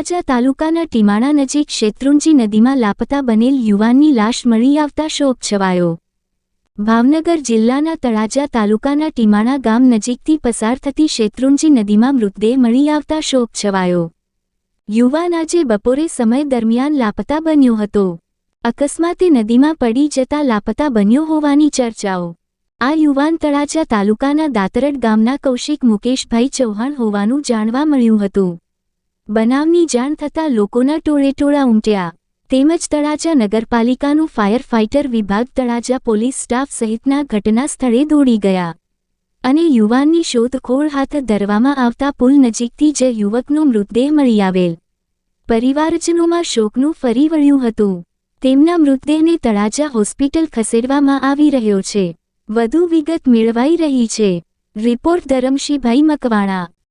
તળાજા તાલુકાના ટીમાણા નજીક શેત્રુંજી નદીમાં લાપતા બનેલ યુવાનની લાશ મળી આવતા શોક છવાયો. ભાવનગર જિલ્લાના તળાજા તાલુકાના ટીમાણા ગામ નજીકથી પસાર થતી શેત્રુંજી નદીમાં મૃતદેહ મળી આવતા શોક છવાયો. યુવાન આજે બપોરે સમય દરમિયાન લાપતા બન્યો હતો. અકસ્માતે નદીમાં પડી જતા લાપતા બન્યો હોવાની ચર્ચાઓ. આ યુવાન તળાજા તાલુકાના દાતરડ ગામના કૌશિક મુકેશભાઈ ચૌહાણ હોવાનું જાણવા મળ્યું હતું. બનાવની જાણ થતાં લોકોના ટોળેટોળા ઉમટ્યા. તેમજ તળાજા નગરપાલિકાનું ફાયર ફાઇટર વિભાગ તળાજા પોલીસ સ્ટાફ સહિતના ઘટના સ્થળે દોડી ગયા. અને યુવાનની શોધખોળ હાથ ધરવામાં આવતા પુલ નજીકથી જે યુવકનો મૃતદેહ મળી આવેલ. પરિવારજનોમાં શોકનું ફરી વળ્યું હતું. તેમના મૃતદેહને તળાજા હોસ્પિટલ ખસેડવામાં આવી રહ્યો છે. વધુ વિગત મેળવાઈ રહી છે. રિપોર્ટ ધરમશીભાઈ મકવાણા.